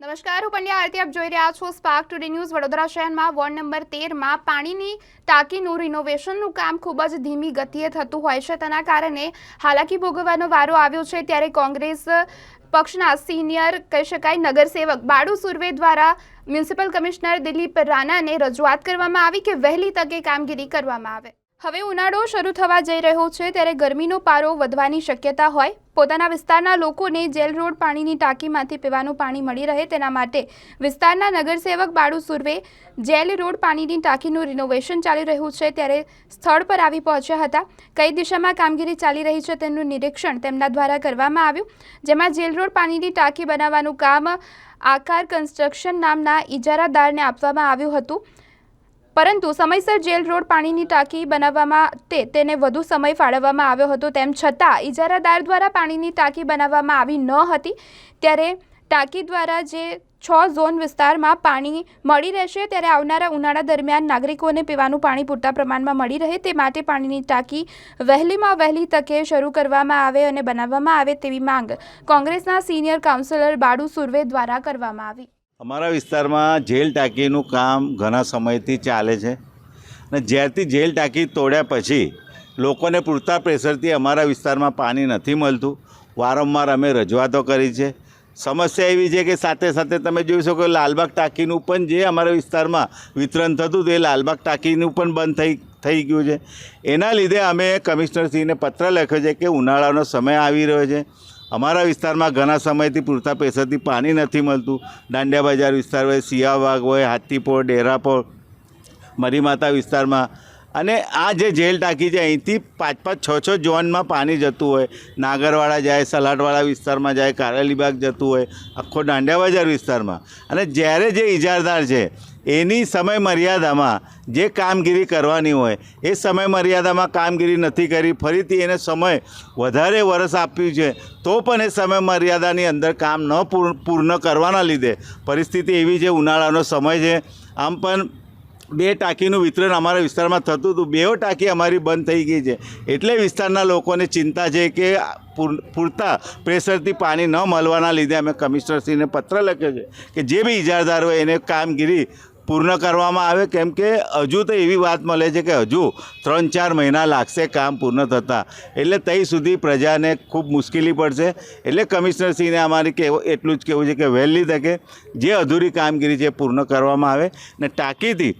નમસ્કાર, હું પંડ્યા આરતી, આપ જોઈ રહ્યા છો સ્પાર્ક ટુડે ન્યૂઝ વડોદરા શહેરમાં વોર્ડ નંબર તેરમાં પાણીની ટાંકીનું રિનોવેશનનું કામ ખૂબ જ ધીમી ગતિએ થતું હોય છે. તેના કારણે હાલાકી ભોગવવાનો વારો આવ્યો છે. ત્યારે કોંગ્રેસ પક્ષના સિનિયર, કહી શકાય, નગરસેવક બાળુ સુરવે દ્વારા મ્યુનિસિપલ કમિશનર દિલીપ રાણાને રજૂઆત કરવામાં આવી કે વહેલી તકે કામગીરી કરવામાં આવે. હવે ઉનાળો શરૂ થવા જઈ રહ્યો છે. ત્યારે ગરમીનો પારો વધવાની શક્યતા હોય પોતાના વિસ્તારના લોકોને જેલ રોડ પાણીની ટાંકીમાંથી પીવાનું પાણી મળી રહે તેના માટે વિસ્તારના નગરસેવક બાળુ સુરવે જેલ રોડ પાણીની ટાંકીનું રિનોવેશન ચાલી રહ્યું છે ત્યારે સ્થળ પર આવી પહોંચ્યા હતા. કઈ દિશામાં કામગીરી ચાલી રહી છે તેનું નિરીક્ષણ તેમના દ્વારા કરવામાં આવ્યું. જેમાં જેલ રોડ પાણીની ટાંકી બનાવવાનું કામ આકાર કન્સ્ટ્રક્શન નામના ઇજારાદારને આપવામાં આવ્યું હતું. પરંતુ સમયસર જેલ રોડ પાણીની ટાંકી બનાવવામાં તે તેને વધુ સમય ફાળવવામાં આવ્યો હતો તેમ છતાં ઇજારાદાર દ્વારા પાણીની ટાંકી બનાવવામાં આવી ન હતી, ત્યારે ટાંકી દ્વારા જે છ ઝોન વિસ્તારમાં પાણી મળી રહેશે ત્યારે આવનારા ઉનાળા દરમિયાન નાગરિકોને પીવાનું પાણી પૂરતા પ્રમાણમાં મળી રહે તે માટે પાણીની ટાંકી વહેલીમાં વહેલી તકે શરૂ કરવામાં આવે અને બનાવવામાં આવે તેવી માંગ કોંગ્રેસના સિનિયર કાઉન્સિલર બાળુ સુરવે દ્વારા કરવામાં આવી. અમારા વિસ્તારમાં જેલ ટાંકીનું કામ ઘણા સમયથી ચાલે છે અને જ્યારથી જેલ ટાંકી તોડ્યા પછી લોકોને પૂરતા પ્રેશરથી અમારા વિસ્તારમાં પાણી નથી મળતું. વારંવાર અમે રજૂઆતો કરી છે. સમસ્યા એવી છે કે સાથે સાથે તમે જોઈ શકો લાલબાગ ટાંકીનું પણ જે અમારા વિસ્તારમાં વિતરણ થતું એ લાલબાગ ટાંકીનું પણ બંધ થઈ થઈ ગયું છે. એના લીધે અમે કમિશનરશ્રીને પત્ર લખ્યો છે કે ઉનાળાનો સમય આવી રહ્યો છે. અમારા વિસ્તારમાં ઘણા સમયથી પૂરતા પૈસાથી પાણી નથી મળતું. દાંડિયા બજાર વિસ્તાર હોય સિયાવાગ હોય હાથીપોર ડેરાપોર મરીમાતા વિસ્તારમાં. અને આ જે જેલ ટાંકી છે, અહીંથી પાંચ પાંચ, છ છ ઝોનમાં પાણી જતું હોય. નાગરવાડા જાય સલાડવાળા વિસ્તારમાં જાય, કારેલીબાગ જતું હોય, આખો દાંડિયા બજાર વિસ્તારમાં. અને જ્યારે જે ઇજારદાર છે એની સમય મર્યાદામાં જે કામગીરી કરવાની હોય, એ સમય મર્યાદામાં કામગીરી નથી કરી, ફરીથી એને સમય વધારે વરસ આપ્યું છે, તો પણ એ સમય મર્યાદાની અંદર કામ ન પૂર્ણ કરવાના લીધે પરિસ્થિતિ એવી છે, ઉનાળાનો સમય છે. આમ પણ બે ટાંકીનું વિતરણ અમારા વિસ્તારમાં થતું હતું, બેઓ ટાંકી અમારી બંધ થઈ ગઈ છે. એટલે વિસ્તારના લોકોને ચિંતા છે કે પૂર- પૂરતા પ્રેશરથી પાણી ન મળવાના લીધે અમે કમિશનરશ્રીને પત્ર લખ્યો છે કે જે બી ઇજારદાર હોય એને કામગીરી પૂર્ણ કરવામાં આવે, કેમ કે હજુ તો એવી વાત મળે છે કે હજુ ત્રણ ચાર મહિના લાગશે કામ પૂર્ણ થતાં. એટલે ત્યાં સુધી પ્રજાને ખૂબ મુશ્કેલી પડશે. એટલે કમિશનરશ્રીને અમારે કહેવું એટલું જ કહેવું છે કે વહેલી તકે જે અધૂરી કામગીરી છે પૂર્ણ કરવામાં આવે ને ટાંકીથી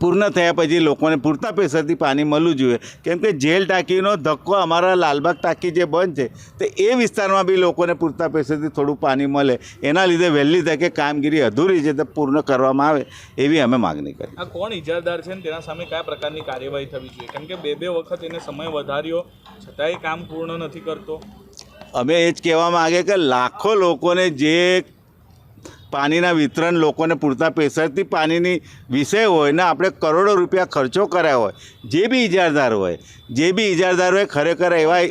પૂર્ણ થયા પછી લોકોને પૂરતા પ્રેશરથી પાણી મળવું જોઈએ. કેમ કે જેલ ટાંકીનો ધક્કો અમારા લાલબાગ ટાંકી જે બંધ છે તો એ વિસ્તારમાં બી લોકોને પૂરતા પ્રેશરથી થોડું પાણી મળે. એના લીધે વહેલી તકે કામગીરી અધૂરી છે તે પૂર્ણ કરવામાં આવે એવી અમે માગણી કરી. આ કોણ ઇજારદાર છે ને તેના સામે કયા પ્રકારની કાર્યવાહી થવી જોઈએ? કેમ કે બે બે વખત એને સમય વધાર્યો છતાંય કામ પૂર્ણ નથી કરતો. અમે એ જ કહેવા માગે કે લાખો લોકોને જે પાણીના વિતરણ લોકોને પૂરતા પ્રેશરથી પાણીની વિષય હોય ને આપણે કરોડો રૂપિયા ખર્ચો કર્યા હોય જે બી ઇજારદાર હોય જે બી ઇજારદાર હોય ખરેખર એવા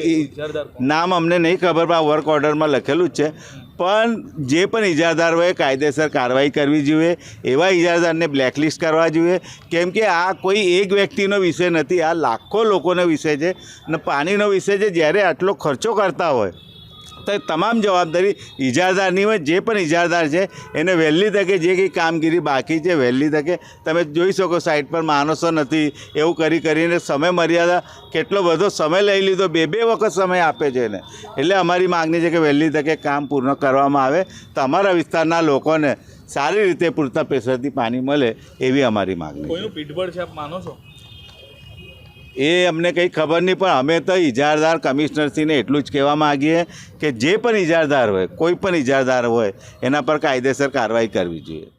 નામ અમને નહીં ખબર પણ આ વર્ક ઓર્ડરમાં લખેલું જ છે. પણ જે પણ ઇજારદાર હોય કાયદેસર કાર્યવાહી કરવી જોઈએ એવા ઇજારદારને બ્લેકલિસ્ટ કરવા જોઈએ. કેમ કે આ કોઈ એક વ્યક્તિનો વિષય નથી આ લાખો લોકોનો વિષય છે. અને પાણીનો વિષય છે જ્યારે આટલો ખર્ચો કરતા હોય તો એ તમામ જવાબદારી ઇજારદારની હોય, જે પણ ઇજારદાર છે, એને વહેલી તકે જે કંઈ કામગીરી બાકી છે, વહેલી તકે તમે જોઈ શકો સાઈડ પર માણસો નથી, એવું કરી કરીને સમય મર્યાદા કેટલો બધો સમય લઈ લીધો, બે બે વખત સમય આપે છે એને. એટલે અમારી માગણી છે કે વહેલી તકે કામ પૂર્ણ કરવામાં આવે તમારા વિસ્તારના લોકોને સારી રીતે પૂરતા પ્રેશરથી પાણી મળે એવી અમારી માગણી પીઠબળ છે આપ માનો છો? એ અમને કંઈ ખબર નહીં, પણ અમે તો ઇજારદાર કમિશનરશ્રીને એટલું જ કહેવા માગીએ કે જે પણ ઇજારદાર હોય, કોઈ પણ ઇજારદાર હોય, એના પર કાયદેસર કાર્યવાહી કરવી જોઈએ.